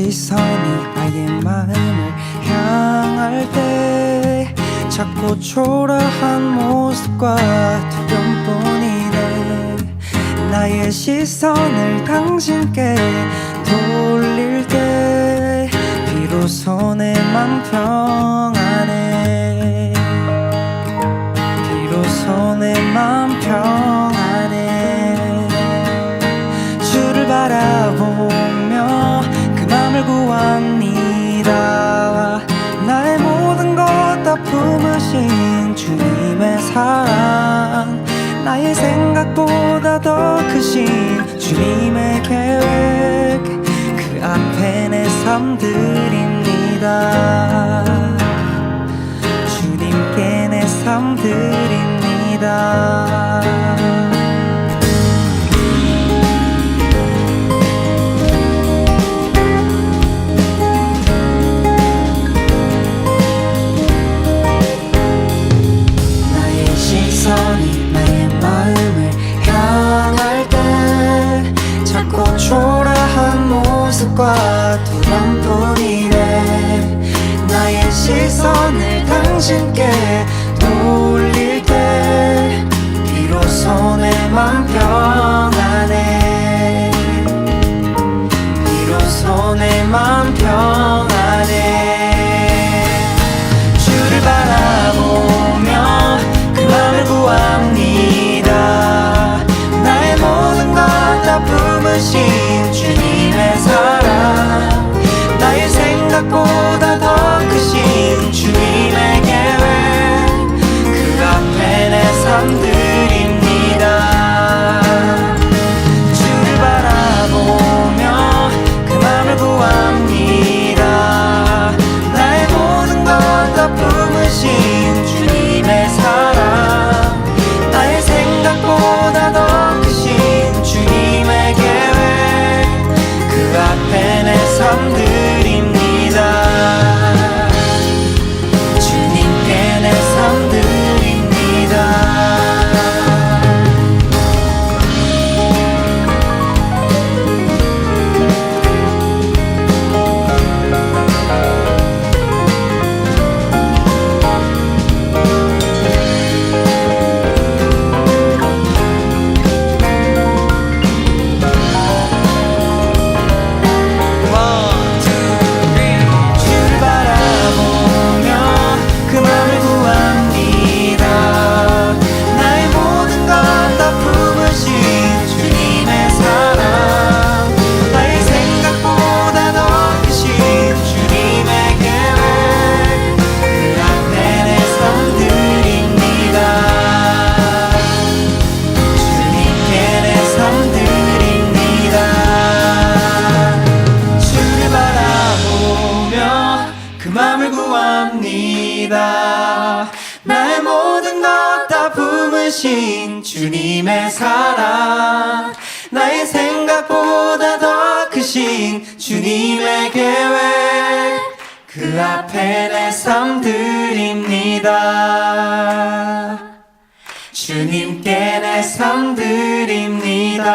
시선이 나의 마음을 향할 때 자꾸 초라한 모습과 두려움뿐이네. 나의 시선을 당신께 돌릴 때 비로소 내맘평 구합니다. 나의 모든 것 다 품으신 주님의 사랑. 나의 생각보다 더 크신 주님의 계획. 그 앞에 내 삶 드립니다. 주님께 내 삶 드립니다 두려움뿐이네. 나의 시선을 당신께 돌릴 때 비로소 내맘 평안해 비로소 내맘 평안해 내삶 그 맘을 구합니다. 나의 모든 것 다 품으신 주님의 사랑. 나의 생각보다 더 크신 주님의 계획. 그 앞에 내 삶 드립니다. 주님께 내 삶 드립니다